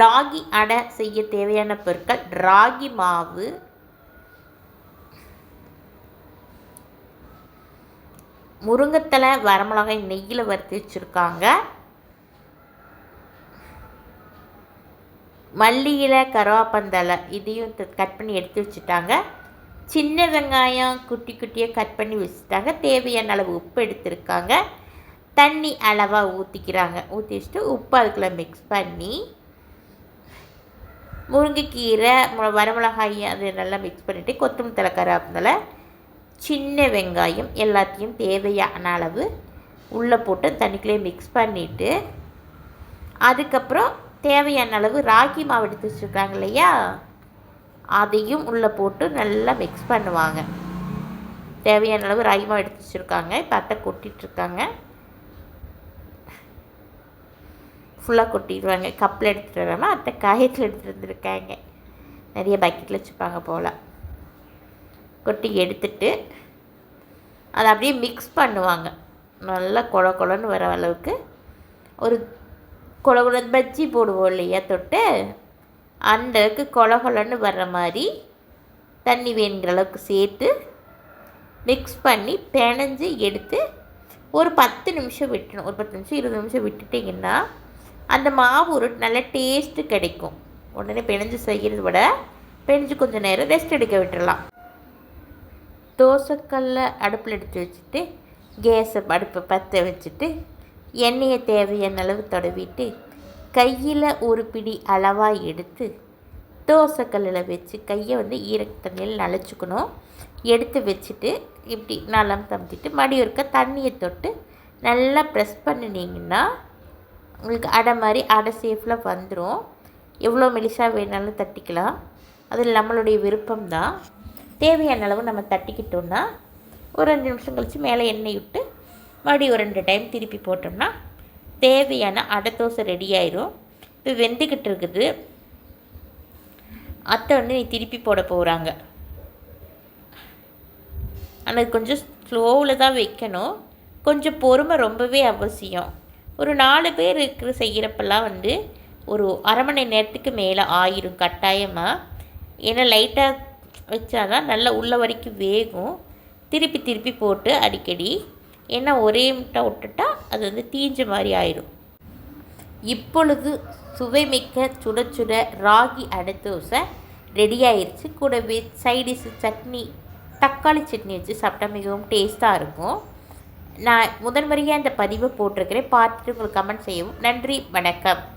ராகி அடை செய்ய தேவையான பொருட்கள் ராகி மாவு முருங்கத்தலை வரமிளகாய் நெய்யில் வறுத்து வச்சுருக்காங்க. மல்லி இலை கருவாப்பந்தலை இதையும் கட் பண்ணி எடுத்து வச்சுட்டாங்க. சின்ன வெங்காயம் குட்டி குட்டியாக கட் பண்ணி வச்சுட்டாங்க. தேவையான அளவு உப்பு எடுத்திருக்காங்க. தண்ணி அளவாக ஊற்றிக்கிறாங்க ஊற்றி வச்சுட்டு உப்பு அதுக்குள்ளே மிக்ஸ் பண்ணி முருங்கைக்கீரை மு- வரமிளகாய் அது நல்லா மிக்ஸ் பண்ணிவிட்டு கொத்தமல்லி தலை சின்ன வெங்காயம் எல்லாத்தையும் தேவையான அளவு உள்ளே போட்டு தண்ணிக்குள்ளே மிக்ஸ் பண்ணிவிட்டு அதுக்கப்புறம் தேவையான அளவு ராகி மாவு எடுத்து வச்சுருக்காங்க இல்லையா? அதையும் உள்ளே போட்டு நல்லா மிக்ஸ் பண்ணுவாங்க. தேவையான அளவு ராகி மாவு எடுத்து வச்சுருக்காங்க. இப்போ அத்தை கொட்டிகிட்ருக்காங்க ஃபுல்லாக கொட்டிடுவாங்க. கப்பில் எடுத்துகிட்டு வராமல் அத்தை காயத்தில் எடுத்துகிட்டு வந்துருக்காங்க. நிறைய பக்கெட்டில் வச்சுப்பாங்க போல். கொட்டி எடுத்துட்டு அதை அப்படியே மிக்ஸ் பண்ணுவாங்க. நல்லா கொல கொலன்னு வர அளவுக்கு. ஒரு கொல கொழ பஜ்ஜி போடுவோம் இல்லையா தொட்டு? அந்த அளவுக்கு கொல கொலன்னு வர்ற மாதிரி தண்ணி வேணுங்கிற அளவுக்கு சேர்த்து மிக்ஸ் பண்ணி பிணைஞ்சு எடுத்து ஒரு பத்து நிமிஷம் விட்டணும். ஒரு பத்து நிமிஷம் இருபது நிமிஷம் விட்டுட்டிங்கன்னா அந்த மாவு ஒரு நல்ல டேஸ்ட்டு கிடைக்கும். உடனே பிணைஞ்சு செய்கிறத விட பிணைஞ்சு கொஞ்சம் நேரம் ரெஸ்ட் எடுக்க விட்டுடலாம் தோசைக்கல்ல அடுப்பில் எடுத்து வச்சுட்டு கேஸை அடுப்பை பற்ற வச்சுட்டு எண்ணெயை தேவையான அளவு தடவிட்டு கையில் ஒரு பிடி அளவாக எடுத்து தோசைக்கல்லில் வச்சு கையை வந்து ஈரத்தண்ணியில் நனைச்சிக்கணும். எடுத்து வச்சுட்டு இப்படி நலம் தம்பிட்டு மடி ஒருக்க தண்ணியை தொட்டு நல்லா ப்ரெஸ் பண்ணினீங்கன்னா உங்களுக்கு அடை மாதிரி அடை ஷேஃபில் வந்துடும் எவ்வளோ மெலிசாக வேணாலும் தட்டிக்கலாம். அது நம்மளுடைய விருப்பம்தான். தேவையான அளவு நம்ம தட்டிக்கிட்டோம்னா ஒரு ரெண்டு நிமிஷம் கழித்து மேலே எண்ணெய் விட்டு மறுபடியும் ஒரு ரெண்டு டைம் திருப்பி போட்டோம்னா தேவையான அடை தோசை ரெடி ஆயிரும். இப்போ வெந்துக்கிட்டு இருக்குது. அத்தை வந்து நீ திருப்பி போட போகிறாங்க ஆனால் கொஞ்சம் ஸ்லோவில் தான் வைக்கணும். கொஞ்சம் பொறுமை ரொம்பவே அவசியம். ஒரு நாலு பேர் இருக்கிற செய்கிறப்பெல்லாம் வந்து ஒரு அரை மணி நேரத்துக்கு மேலே ஆயிரும் கட்டாயமாக ஏன்னா லைட்டாக வச்சாதான் நல்லா உள்ள வரைக்கும் வேகும். திருப்பி திருப்பி போட்டு அடிக்கடி. ஏன்னா ஒரே முட்டை விட்டுட்டா அது வந்து தீஞ்ச மாதிரி ஆயிரும். இப்பொழுது சுவைமிக்க சுட சுட ராகி அடை தோசை ரெடி ஆயிடுச்சு கூடவே சைடிஷ் சட்னி தக்காளி சட்னி வச்சு சாப்பிட்டா மிகவும் டேஸ்ட்டாக இருக்கும். நான் முதன் முறையாக இந்த பதிவை போட்டிருக்கிறேன். பார்த்துட்டு உங்களுக்கு கமெண்ட் செய்யவும். நன்றி வணக்கம்.